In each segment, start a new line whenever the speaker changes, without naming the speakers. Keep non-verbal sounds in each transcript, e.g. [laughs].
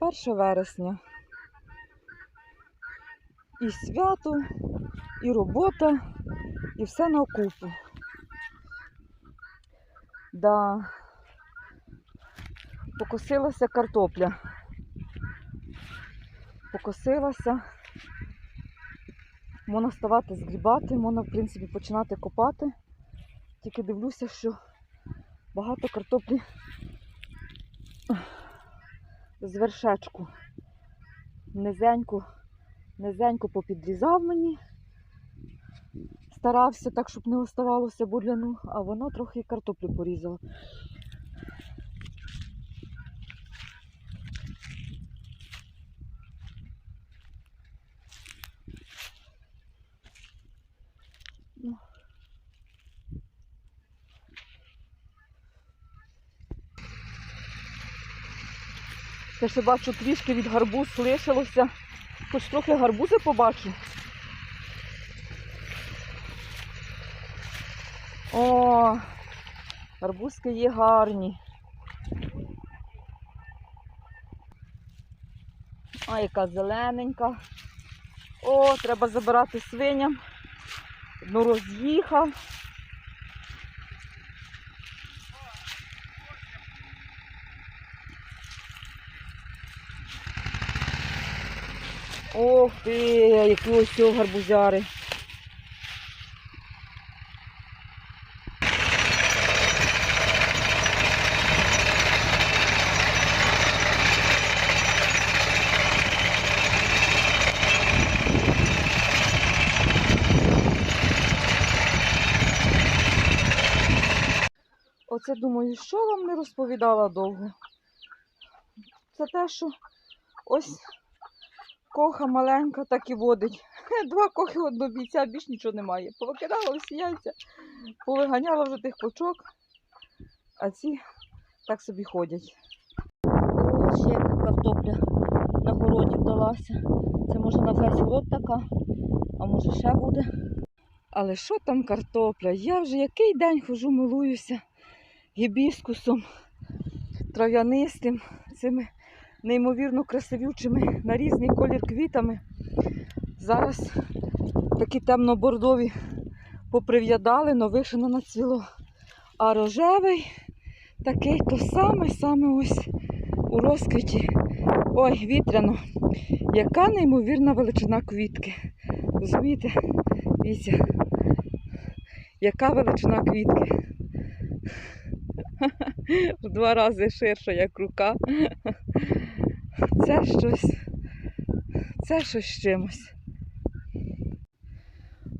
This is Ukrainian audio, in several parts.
1 вересня. І свято, і робота, і все на окупу. Да. Покосилася картопля. Покосилася. Можна ставати згрібати, можна, в принципі, починати копати. Тільки дивлюся, що багато картоплі з вершечку. Низенько, низенько попідрізав мені. Старався так, щоб не оставалося бур'яну, а воно трохи картоплю порізало. Ну. Я ще бачу трішки від гарбуз лишилося. Хоч трохи гарбузи побачу. О, гарбузки є гарні. А, яка зелененька. О, треба забирати свиням. Ну, роз'їхав. Ох ти, які ось цього гарбузяри. Оце думаю, що вам не розповідала довго. Це те, що ось коха маленька так і водить. [laughs] Два кохи одного бійця, більш нічого немає. Повикидала всі яйця, повиганяла вже тих почок, а ці так собі ходять. Ось ще яка картопля на городі вдалася. Це може на весь город така, а може ще буде. Але що там картопля? Я вже який день хожу, милуюся гібіскусом трав'янистим, цими неймовірно красивючими на різний колір квітами. Зараз такі темно-бордові поприв'ядали, но вишено нацвіло. А рожевий такий то саме-саме ось у розквіті. Ой, вітряно. Яка неймовірна величина квітки. Розумієте? Дивіться, яка величина квітки. [laughs] В два рази ширша, як рука. Це щось. Це щось з чимось.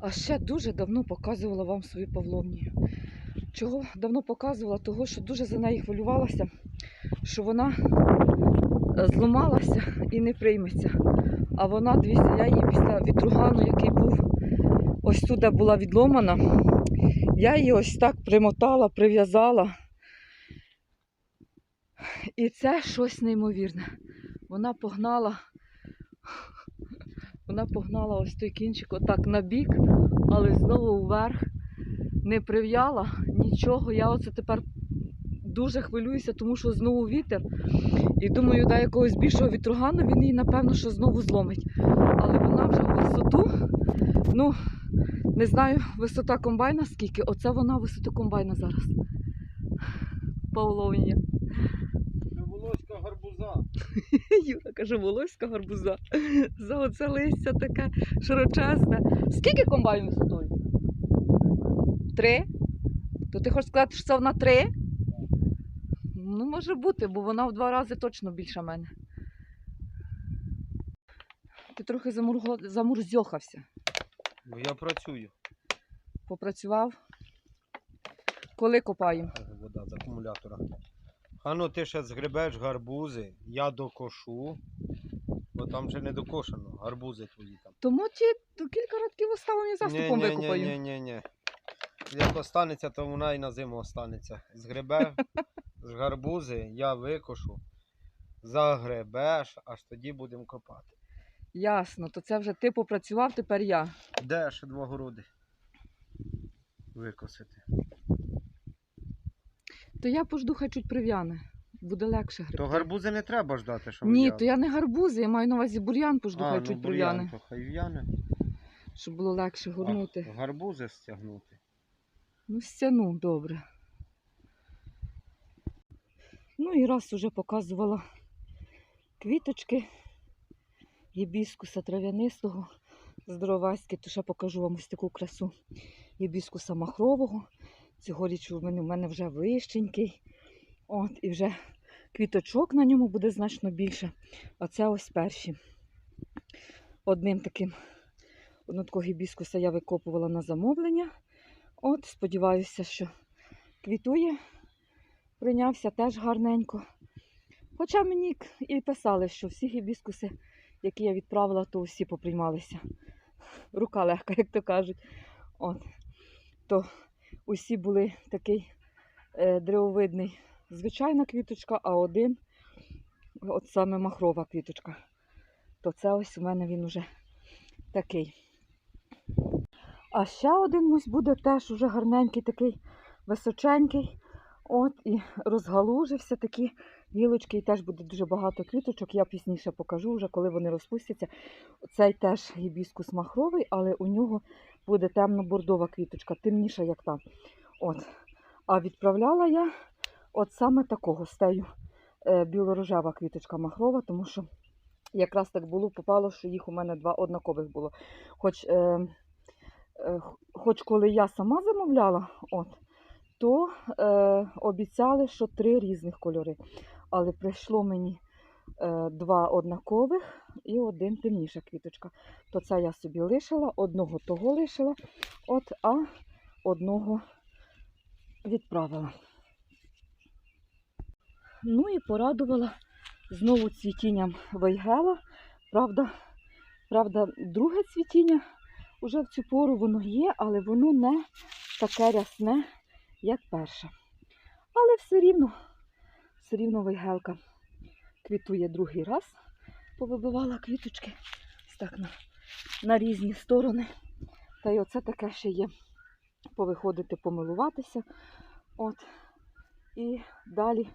А ще дуже давно показувала вам свою Павловнію. Чого давно показувала? Того, що дуже за неї хвилювалася, що вона е, зламалася і не прийметься. А вона, дивіться, я її після вітругану, який був ось тут, де була відломана, я її ось так примотала, прив'язала. І це щось неймовірне. Вона погнала, [laughs] вона погнала ось той кінчик отак на бік, але знову вверх не прив'яла нічого. Я оце тепер дуже хвилююся, тому що знову вітер. І думаю, дай якогось більшого вітругану, він її, напевно, що знову зломить. Але вона вже висоту, ну, не знаю, висота комбайна скільки. Оце вона висота комбайна зараз. Павловня.
Це волоська гарбуза. [laughs]
Юра каже, волоська гарбуза. За оце листя таке широчезне. Скільки комбайн висотою? Три? То ти хочеш сказати, що це вона три? Ну, може бути, бо вона в два рази точно більша мене. Ти трохи замурго- замурзьохався.
Бо я працюю.
Попрацював. Коли копаємо?
Вода з акумулятора. А ну ти ще згребеш гарбузи, я докошу. Бо там ще не докошено, гарбузи твої там.
Тому ті кілька радків оставимо і заступом викопаю.
ні, ні, ні. Як останеться, то вона і на зиму останеться. Згребе [laughs] з гарбузи, я викошу, загребеш, аж тоді будемо копати.
Ясно, то це вже ти попрацював, тепер я.
Де ще два городи? Викосити.
То я пожду хай чуть прив'яне. буде легше грибти.
То гарбузи не треба ждати, що
Ні,
в'яне.
то я не гарбузи, я маю на увазі бур'ян пожду,
а,
хай
ну,
чуть
бур'ян,
прив'яне,
то хай в'яне.
щоб було легше горнути.
А гарбузи стягнути.
Ну, стяну, добре. Ну і раз уже показувала квіточки гібіскуса трав'янистого, здороваськи, то ще покажу вам ось таку красу гібіскуса махрового. Цьогоріч у мене, вже вищенький. От, і вже квіточок на ньому буде значно більше. А це ось перші. Одним таким одну такого гібіскуса я викопувала на замовлення. От, сподіваюся, що квітує, прийнявся теж гарненько. Хоча мені і писали, що всі гібіскуси, які я відправила, то всі поприймалися. Рука легка, як то кажуть. От. То усі були такий е, древовидний звичайна квіточка, а один от саме махрова квіточка. То це ось у мене він уже такий. А ще один ось буде теж уже гарненький, такий височенький. От і розгалужився такі гілочки, і теж буде дуже багато квіточок. Я пізніше покажу вже, коли вони розпустяться. Цей теж гібіскус махровий, але у нього буде темно-бордова квіточка, темніша, як та. От. А відправляла я от саме такого стею е, білорожева квіточка махрова, тому що якраз так було, попало, що їх у мене два однакових було. Хоч е, е, хоч коли я сама замовляла, от, то е, обіцяли, що три різних кольори. Але прийшло мені два однакових і один темніша квіточка. То це я собі лишила, одного того лишила, от, а одного відправила. Ну і порадувала знову цвітінням вейгела. Правда, правда, друге цвітіння уже в цю пору воно є, але воно не таке рясне, як перше. Але все рівно, все рівно вейгелка квітує другий раз. Повибивала квіточки так на, на різні сторони. Та й оце таке ще є. Повиходити, помилуватися. От. І далі,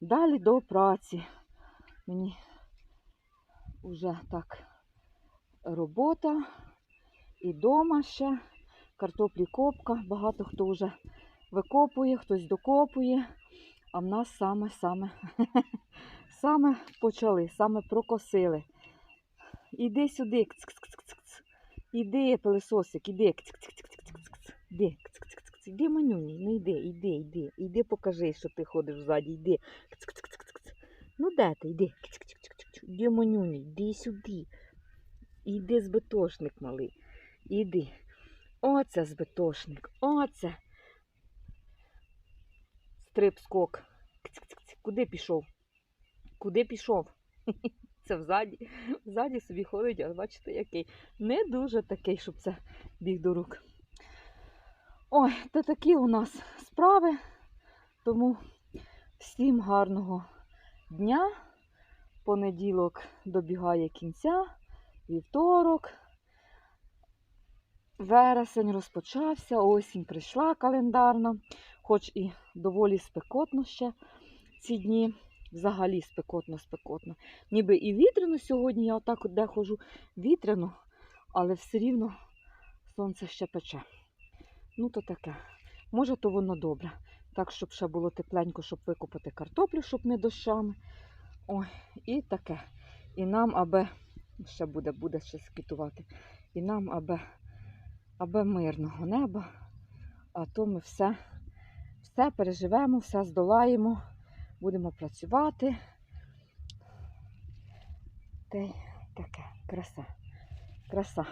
далі до праці. Мені вже так робота і дома ще. Картоплі копка. Багато хто вже викопує, хтось докопує. А в нас саме-саме [laughs] саме почали, саме прокосили. Іди сюди. кц-кц-кц-кц. Іди, пилисосик, іди. кц-кц-кц-кц-кц. Іди, кц-кц-кц-кц. іди, манюні, ну йди, іди, іди. Іди покажи, що ти ходиш ззаді, іди. Кц-кц-кц-кц. Ну де ти? Іди. Кц-кц-кц-кц. Іди, манюні, іди сюди. Іди, збитошник малий. Іди. Оце збитошник. Оце. Стрип-скок. Кц-кц-кц. Куди пішов? Куди пішов? [laughs] Це взаді. Взаді собі ходить, а бачите, який. Не дуже такий, щоб це біг до рук. Ой, та такі у нас справи. Тому всім гарного дня. Понеділок добігає кінця, вівторок. Вересень розпочався, осінь прийшла календарна, хоч і доволі спекотно ще ці дні. Взагалі спекотно-спекотно. Ніби і вітряно сьогодні, я отак от де ходжу вітряно, але все рівно сонце ще пече. Ну, то таке. Може, то воно добре. Так, щоб ще було тепленько, щоб викопати картоплю, щоб не дощами. Ой, і таке. І нам, аби ще буде, буде ще скітувати. І нам, аби, аби мирного неба. А то ми все, все переживемо, все здолаємо, будемо працювати. Та й таке, краса. Краса.